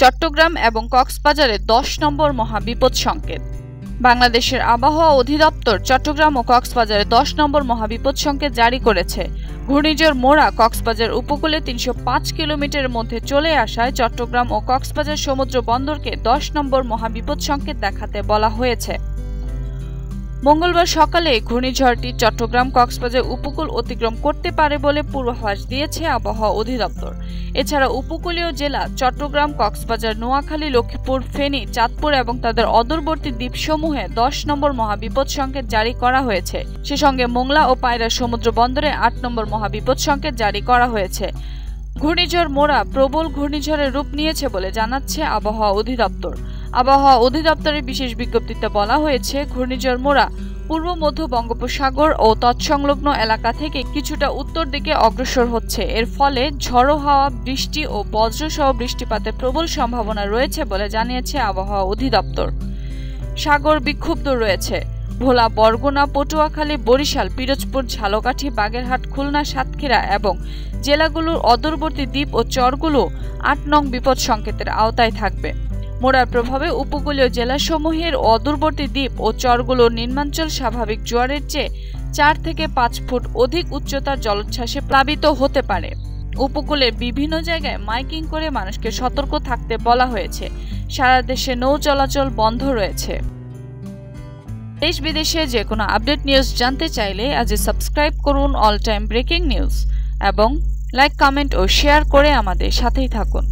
চট্টগ্রাম এবং কক্সবাজারে দশ নম্বর মহাবিপদ সংকেত। বাংলাদেশের আবহাওয়া অধিদপ্তর চট্টগ্রাম ও কক্সবাজারে দশ নম্বর মহাবিপদ সংকেত জারি করেছে। ঘূর্ণিঝড় মোড়া কক্সবাজার উপকূলে তিনশো পাঁচ কিলোমিটারের মধ্যে চলে আসায় চট্টগ্রাম ও কক্সবাজার সমুদ্র বন্দরকে দশ নম্বর মহাবিপদ সংকেত দেখাতে বলা হয়েছে। মঙ্গলবার সকালে ঘূর্ণিঝড়টি চট্টগ্রাম কক্সবাজার উপকূল অতিক্রম করতে পারে বলে পূর্বাভাস দিয়েছে আবহাওয়া অধিদপ্তর। এছাড়া উপকূলীয় জেলা চট্টগ্রাম, কক্সবাজার, নোয়াখালী, লক্ষ্মীপুর, ফেনী, চাঁদপুর এবং তাদের অদূরবর্তী দ্বীপসমূহে দশ নম্বর মহাবিপদ সংকেত জারি করা হয়েছে। সে সঙ্গে মোংলা ও পায়রা সমুদ্র বন্দরে আট নম্বর মহাবিপদ সংকেত জারি করা হয়েছে। ঘূর্ণিঝড় মোড়া প্রবল ঘূর্ণিঝড়ের রূপ নিয়েছে বলে জানাচ্ছে আবহাওয়া অধিদপ্তর। আবহাওয়া অধিদপ্তরের বিশেষ বিজ্ঞপ্তিতে বলা হয়েছে, ঘূর্ণিঝড় মোড়া পূর্ব মধ্য বঙ্গোপসাগর ও তৎসংলগ্ন এলাকা থেকে কিছুটা উত্তর দিকে অগ্রসর হচ্ছে। এর ফলে ঝড়ো হাওয়া, বৃষ্টি ও বজ্রসহ বৃষ্টিপাতের প্রবল সম্ভাবনা রয়েছে বলে জানিয়েছে আবহাওয়া অধিদপ্তর। সাগর বিক্ষুব্ধ রয়েছে। ভোলা, বরগুনা, পটুয়াখালী, বরিশাল, পিরোজপুর, ঝালকাঠি, বাগেরহাট, খুলনা, সাতক্ষীরা এবং জেলাগুলোর অদূরবর্তী দ্বীপ ও চরগুলো আট নং বিপদ সংকেতের আওতায় থাকবে। মোড়ার প্রভাবে উপকূলীয় জেলাসমূহের অদূরবর্তী দ্বীপ ও চরগুলোর নির্মাঞ্চল স্বাভাবিক জোয়ারের চেয়ে চার থেকে পাঁচ ফুট অধিক উচ্চতার জলোচ্ছ্বাসে প্লাবিত হতে পারে। উপকূলের বিভিন্ন জায়গায় মাইকিং করে মানুষকে সতর্ক থাকতে বলা হয়েছে। সারা দেশে নৌ চলাচল বন্ধ রয়েছে। দেশ বিদেশে যে কোনো আপডেট নিউজ জানতে চাইলে আজই সাবস্ক্রাইব করুন অল টাইম ব্রেকিং নিউজ এবং লাইক, কমেন্ট ও শেয়ার করে আমাদের সাথেই থাকুন।